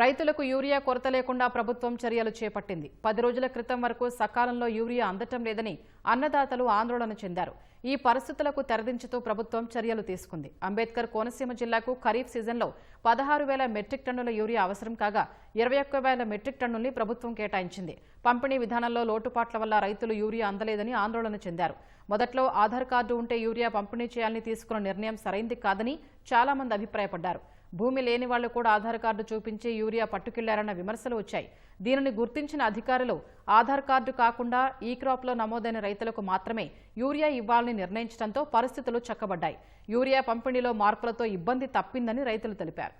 రైతులకు యూరియా కొరత లేకుండా ప్రభుత్వం చర్యలు చేపట్టింది. పది రోజుల క్రితం వరకు సకాలంలో యూరియా అందటం లేదని అన్నదాతలు ఆందోళన చెందారు. ఈ పరిస్థితులకు తెరదించుతూ ప్రభుత్వం చర్యలు తీసుకుంది. అంబేద్కర్ కోనసీమ జిల్లాకు ఖరీఫ్ సీజన్లో పదహారు వేల మెట్రిక్ టన్నుల యూరియా అవసరం కాగా ఇరవై ఒక్క వేల మెట్రిక్ టన్నుల్ని ప్రభుత్వం కేటాయించింది. పంపిణీ విధానంలో లోటుపాట్ల వల్ల రైతులు యూరియా అందలేదని ఆందోళన చెందారు. మొదట్లో ఆధార్ కార్డు ఉంటే యూరియా పంపిణీ చేయాలని తీసుకున్న నిర్ణయం సరైంది కాదని చాలా మంది అభిప్రాయపడ్డారు. భూమి లేని వాళ్ళు కూడా ఆధార్ కార్డు చూపించి యూరియా పట్టుకెళ్ళారన్న విమర్శలు వచ్చాయి. దీనిని గుర్తించిన అధికారులు ఆధార్ కార్డు కాకుండా ఈ క్రాప్లో నమోదైన రైతులకు మాత్రమే యూరియా ఇవ్వాలని నిర్ణయించడంతో పరిస్థితులు చక్కబడ్డాయి. యూరియా పంపిణీలో మార్పులతో ఇబ్బంది తప్పిందని రైతులు తెలిపారు.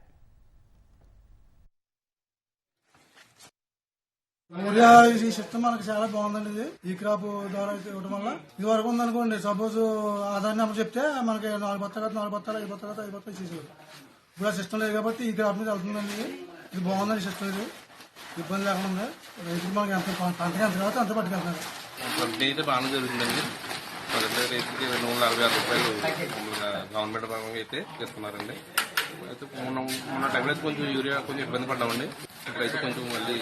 యూరియా ఈ సిస్టమ్ మనకి చాలా బాగుందండి ఇది. ఈ క్రాప్ ద్వారా ఇవ్వడం వల్ల. ఇది వరకు ఉందనుకోండి సపోజ్ ఆధార్ నెంబర్ చెప్తే మనకి నాలుగు బత్తాలు నాలుగు బత్తాలు ఐదు బత్తాలు ఐదు బత్తాలు చేసేవారు ఇప్పుడు ఆ సిస్టమ్ లేదు కాబట్టి ఈ క్రాప్ మీద వెళ్తుందండి ఇది ఇది బాగుందండి సిస్టమ్ ఇది? ఇబ్బంది లేకుండా ఉంది? రైతులు మనకి ఎంత పంటకి ఎంత కావచ్చు అంత పట్టుకెళ్తున్నారు. పంపిణీ అయితే బాగానే జరుగుతుందండి. మొదటి రైతుకి రెండు వందల అరవై ఆరు రూపాయలు గవర్నమెంట్ పరంగా అయితే ఇస్తున్నారండి అయితే మొన్న మొన్న టైంలో అయితే కొంచెం యూరియా కొంచెం ఇబ్బంది పడ్డామండి. ఇప్పుడైతే కొంచెం మళ్ళీ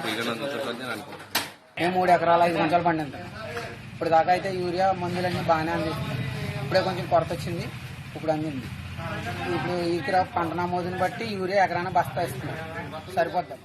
ఫ్రీగానే అందుతుందని నేను అనుకుంటున్నాను మేము మూడు ఎకరాలు ఐదు గుంటలు పండింది. ఇప్పుడు దాకా అయితే యూరియా మందులన్నీ బాగానే అందిస్తుంది ఇప్పుడే కొంచెం కొరత వచ్చింది. ఇప్పుడు అందింది. ఇప్పుడు ఈ క్రాప్ పంట నమోదుని బట్టి యూరియా ఎకరాన బస్తా ఇస్తున్నాం. సరిపోద్దాం?